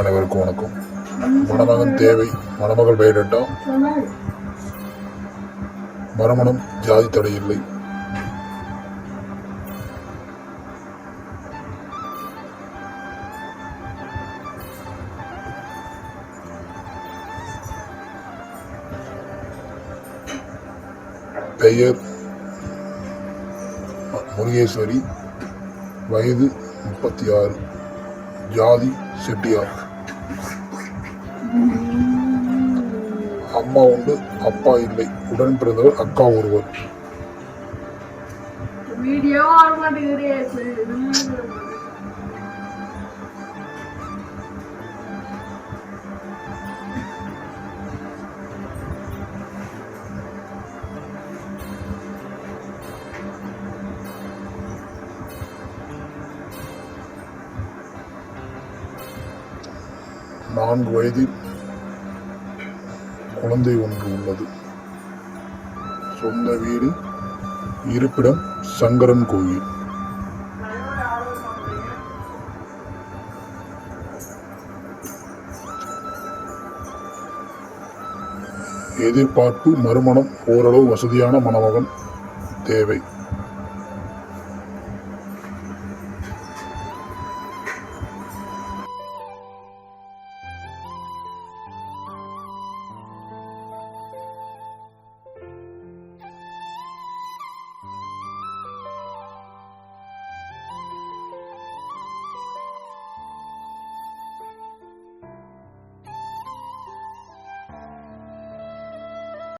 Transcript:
அனைவருக்கும் வணக்கம். மணமகன் தேவை மணமகள் பயோடேட்டா மறுமணம் ஜாதி தடை இல்லை. பெயர் முருகேஸ்வரி வயது முப்பத்தி ஆறு ஜாதி செட்டியார். அம்மா உண்டு அப்பா இல்லை. உடன் பிறந்தவர் அக்கா ஒருவர். வீடியோ நான்கு வயதில் குழந்தை ஒன்று உள்ளது. சொந்த வீடு இருப்பிடம் சங்கரன் கோயில். எதிர்பார்ப்பு மறுமணம் ஓரளவு வசதியான மணமகன் தேவை.